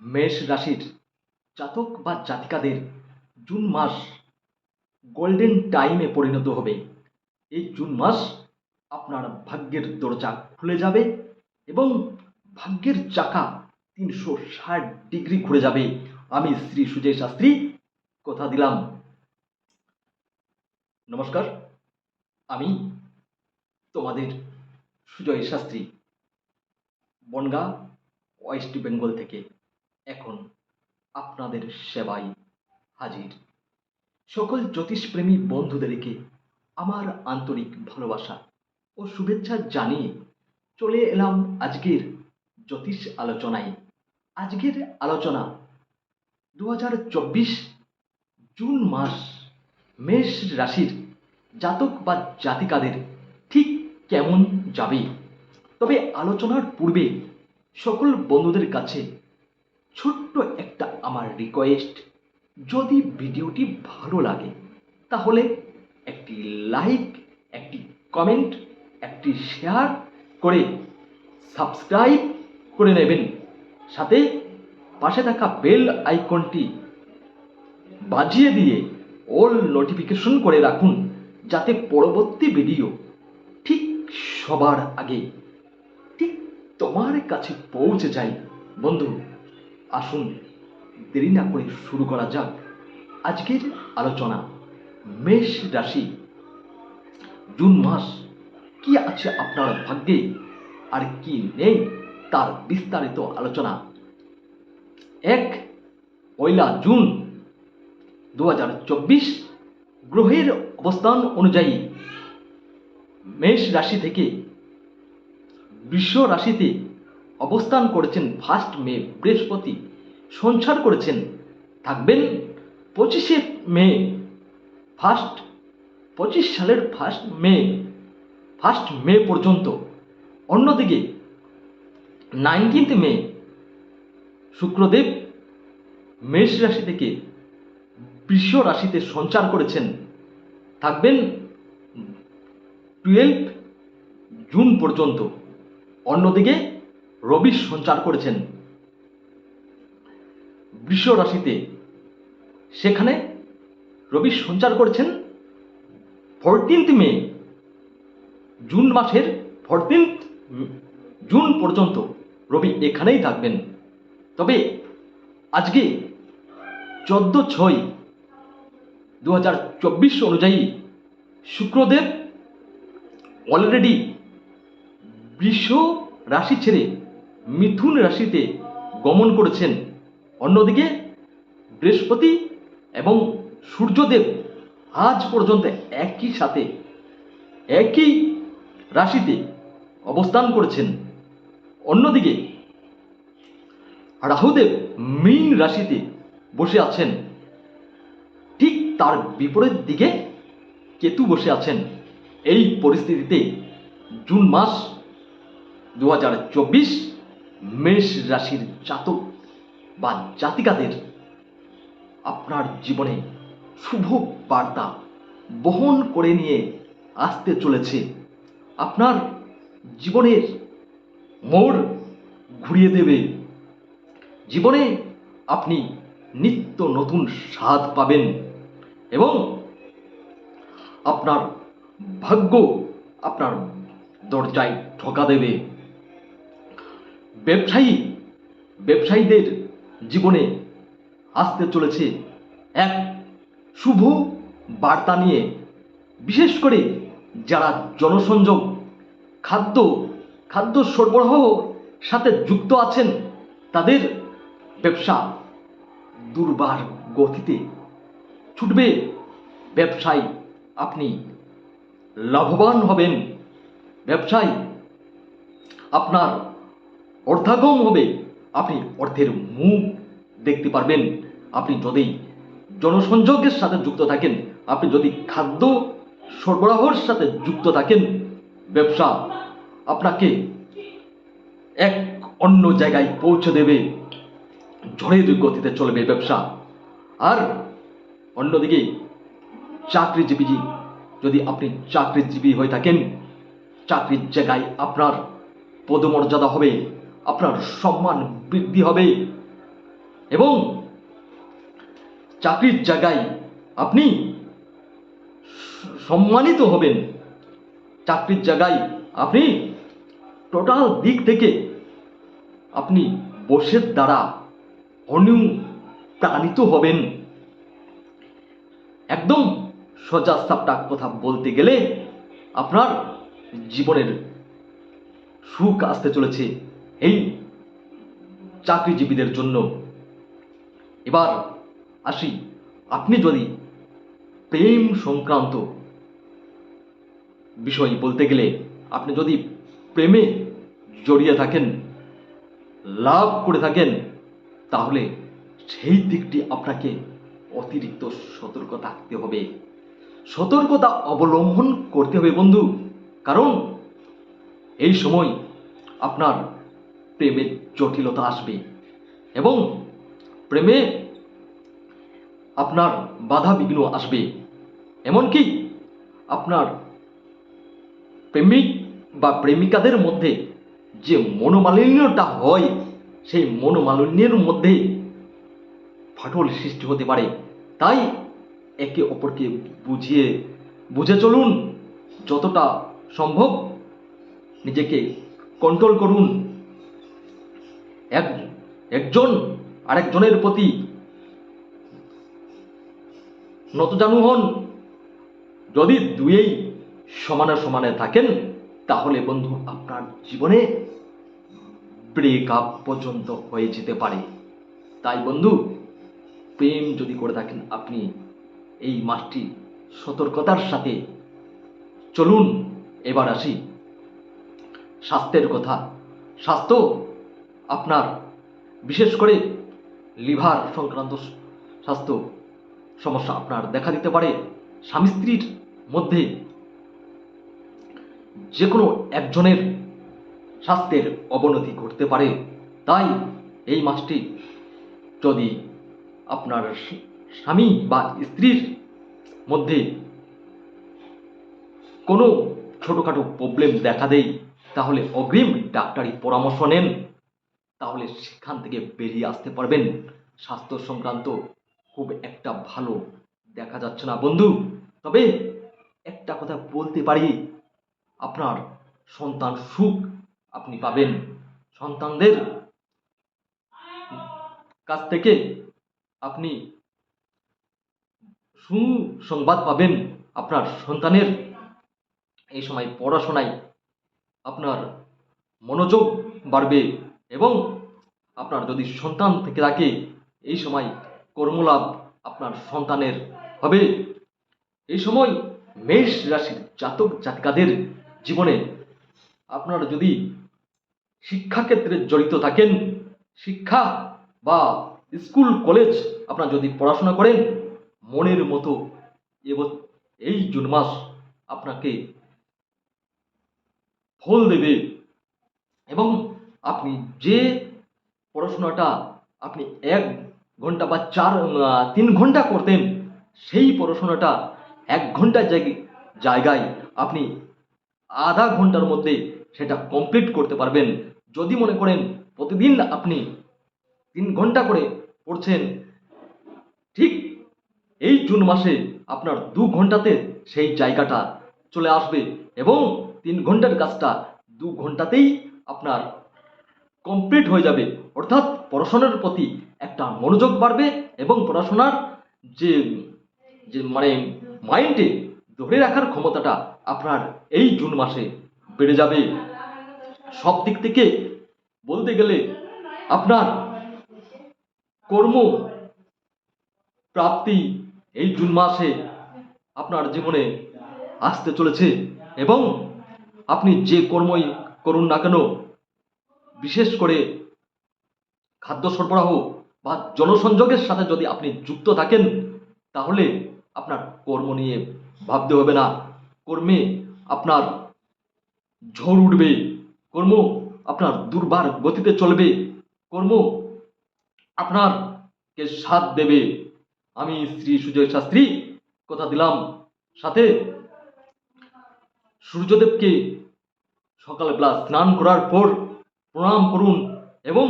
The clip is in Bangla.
মেষ রাশির জাতক বা জাতিকাদের জুন মাস গোল্ডেন টাইমে পরিণত হবে। এই জুন মাস আপনার ভাগ্যের দরজা খুলে যাবে এবং ভাগ্যের চাকা তিনশো ষাট ডিগ্রি ঘুরে যাবে। আমি শ্রী সুজয় শাস্ত্রী, কথা দিলাম। নমস্কার, আমি তোমাদের সুজয় শাস্ত্রী, বনগা, ওয়েস্ট বেঙ্গল থেকে। এখন আপনাদের সেবাই হাজির। সকল জ্যোতিষপ্রেমী বন্ধুদেরকে আমার আন্তরিক ভালোবাসা ও শুভেচ্ছা জানিয়ে চলে এলাম আজকের জ্যোতিষ আলোচনায়। আজকের আলোচনা দু হাজার চব্বিশ জুন মাস মেষ রাশির জাতক বা জাতিকাদের ঠিক কেমন যাবে? তবে আলোচনার পূর্বে সকল বন্ধুদের কাছে ছোট্ট একটা আমার রিকোয়েস্ট যদি ভিডিওটি ভালো লাগে, তাহলে একটি লাইক একটি কমেন্ট একটি শেয়ার করে সাবস্ক্রাইব করে নেবেন। সাথে পাশে থাকা বেল আইকনটি বাজিয়ে দিয়ে অল নোটিফিকেশন করে রাখুন, যাতে পরবর্তী ভিডিও ঠিক সবার আগে, ঠিক তোমার কাছে পৌঁছে যায়। বন্ধু আসুন, দেরি না করে শুরু করা যাক। আজকের আলোচনা মেষ রাশি। জুন মাস, কি আছে আপনার ভাগ্যে আর কি নেই তার বিস্তারিত আলোচনা। এক, পয়লা জুন দু হাজার চব্বিশ, গ্রহের অবস্থান অনুযায়ী মেষ রাশি থেকে বিশ্ব রাশিতে অবস্থান করেছেন ফার্স্ট মে, বৃহস্পতি। সঞ্চার করেছেন, থাকবেন পঁচিশে মে। ফার্স্ট পঁচিশ সালের ফার্স্ট মে। ফার্স্ট মে পর্যন্ত। অন্যদিকে নাইনটিন্থ মে, শুক্রদেব মেষ রাশি থেকে বৃষ রাশিতে সঞ্চার করেছেন। থাকবেন টুয়েলভ জুন পর্যন্ত। অন্যদিকে রবি সঞ্চার করেছেন। বৃষ রাশিতে সেখানে রবি সঞ্চার করেছেন ফোরটিন্থ মে, জুন মাসের ফোরটিন্থ জুন পর্যন্ত রবি এখানেই থাকবেন। তবে আজকে চোদ্দ ছয় দু হাজার চব্বিশ অনুযায়ী শুক্রদেব অলরেডি বৃষ রাশি ছেড়ে মিথুন রাশিতে গমন করেছেন। অন্যদিকে বৃহস্পতি এবং সূর্যদেব আজ পর্যন্ত একই সাথে একই রাশিতে অবস্থান করেছেন। অন্যদিকে রাহুদেব মীন রাশিতে বসে আছেন। ঠিক তার বিপরীত দিকে কেতু বসে আছেন। এই পরিস্থিতিতে জুন মাস দু হাজার চব্বিশ মেষ রাশির জাতক বা জাতিকাদের আপনার জীবনে শুভ বার্তা বহন করে নিয়ে আসতে চলেছে। আপনার জীবনের মোড় ঘুরিয়ে দেবে। জীবনে আপনি নিত্য নতুন স্বাদ পাবেন এবং আপনার ভাগ্য আপনার দরজায় ঠকা দেবে। ব্যবসায়ী, ব্যবসায়ীদের জীবনে আসতে চলেছে এক শুভ বার্তা নিয়ে। বিশেষ করে যারা জনসংযোগ, খাদ্য খাদ্য সরবরাহ সাথে যুক্ত আছেন, তাদের ব্যবসা দুর্বার গতিতে ছুটবে। ব্যবসায়, আপনি লাভবান হবেন। ব্যবসায়, আপনার অর্থাগম হবে। আপনি অর্থের মুখ দেখতে পারবেন। আপনি যদি জনসংযোগের সাথে যুক্ত থাকেন, আপনি যদি খাদ্য সরবরাহর সাথে যুক্ত থাকেন, ব্যবসা আপনাকে এক অন্য জায়গায় পৌঁছে দেবে। ঝড়ের গতিতে চলবে ব্যবসা। আর অন্যদিকে, চাকরিজীবী, যদি আপনি চাকরিজীবী হয়ে থাকেন, চাকরির জায়গায় আপনার পদমর্যাদা হবে। আপনার সম্মান বৃদ্ধি হবে। এবং চাকরির জায়গায় আপনি সম্মানিত হবেন। চাকরির জায়গায় আপনি টোটাল দিক থেকে আপনি বসের দ্বারা অনুপ্রাণিত হবেন। একদম সোজা সাপটা কথা বলতে গেলে আপনার জীবনের সুখ আসতে চলেছে। এই চাকরিজীবীদের জন্য। এবার আসি, আপনি যদি প্রেম সংক্রান্ত বিষয় বলতে গেলে আপনি যদি প্রেমে জড়িয়ে থাকেন, লাভ করে থাকেন, তাহলে সেই দিকটি আপনাকে অতিরিক্ত সতর্ক থাকতে হবে। সতর্কতা অবলম্বন করতে হবে বন্ধু, কারণ এই সময় আপনার প্রেমের জটিলতা আসবে এবং প্রেমে আপনার বাধা বিঘ্ন আসবে। এমনকি আপনার প্রেমিক বা প্রেমিকাদের মধ্যে যে মনোমালিন্যটা হয়, সেই মনোমালিন্যের মধ্যে ফাটল সৃষ্টি হতে পারে। তাই একে অপরকে বুঝিয়ে, বুঝে চলুন যতটা সম্ভব নিজেকে কন্ট্রোল করুন। এক, একজন আরেকজনের প্রতি নতজানু হন। যদি দুয়েই সমানে সমানে থাকেন, তাহলে বন্ধু আপনার জীবনে ব্রেক আপ পর্যন্ত হয়ে যেতে পারে। তাই বন্ধু, প্রেম যদি করে থাকেন আপনি, এই মাসটি সতর্কতার সাথে। চলুন, এবার আসি। স্বাস্থ্যের কথা। স্বাস্থ্য আপনার, বিশেষ করে লিভার সংক্রান্ত স্বাস্থ্য সমস্যা আপনার দেখা দিতে পারে স্বামী স্ত্রীর মধ্যে যে কোনো একজনের স্বাস্থ্যের অবনতি ঘটতে পারে। তাই এই মাসটি যদি আপনার স্বামী বা স্ত্রীর মধ্যে কোনো ছোটোখাটো প্রবলেম দেখা দেয়, তাহলে অগ্রিম ডাক্তারি পরামর্শ নেন। তাহলে সেখান থেকে বেরিয়ে আসতে পারবেন। স্বাস্থ্য সংক্রান্ত খুব একটা ভালো দেখা যাচ্ছে না, বন্ধু। তবে একটা কথা বলতে পারি, আপনার সন্তান সুখ আপনি পাবেন। সন্তানদের কাছ থেকে আপনি সুসংবাদ পাবেন আপনার সন্তানের। এই সময় পড়াশোনায় আপনার মনোযোগ বাড়বে। এবং আপনার যদি সন্তান থেকে থাকে, এই সময় কর্মলাভ আপনার সন্তানের হবে। এই সময় মেষ রাশির জাতক জাতিকাদের জীবনে আপনার যদি শিক্ষাক্ষেত্রে জড়িত থাকেন, শিক্ষা বা স্কুল, কলেজ আপনার যদি পড়াশোনা করেন, মনের মতো এই জুন মাস আপনাকে ফল দেবে এবং আপনি যে পড়াশোনাটা আপনি এক ঘণ্টা বা চার তিন ঘণ্টা করতেন, সেই পড়াশোনাটা এক ঘণ্টার জায়গায় আপনি আধা ঘণ্টার মধ্যে সেটা কমপ্লিট করতে পারবেন। যদি মনে করেন প্রতিদিন আপনি তিন ঘণ্টা করে পড়ছেন, ঠিক এই জুন মাসে আপনার দু ঘন্টাতে সেই জায়গাটা চলে আসবে এবং তিন ঘণ্টার কাজটা দু ঘন্টাতেই আপনার কমপ্লিট হয়ে যাবে। অর্থাৎ পড়াশোনার প্রতি একটা মনোযোগ বাড়বে এবং পড়াশোনার যে যে মানে মাইন্ডে ধরে রাখার ক্ষমতাটা আপনার এই জুন মাসে বেড়ে যাবে। সব দিক থেকে বলতে গেলে আপনার কর্ম প্রাপ্তি এই জুন মাসে আপনার জীবনে আসতে চলেছে এবং আপনি যে কর্মই করুন না কেন বিশেষ করে খাদ্য সরবরাহ বা জনসংযোগের সাথে যদি আপনি যুক্ত থাকেন, তাহলে আপনার কর্ম নিয়ে ভাবতে হবে না। কর্মে আপনার ঝড় উঠবে, কর্ম আপনার দুর্বার গতিতে চলবে, কর্ম আপনার কে সাথ দেবে। আমি শ্রী সুজয় শাস্ত্রী, কথা দিলাম। সাথে সূর্যদেবকে সকালবেলা স্নান করার পর প্রণাম করুন এবং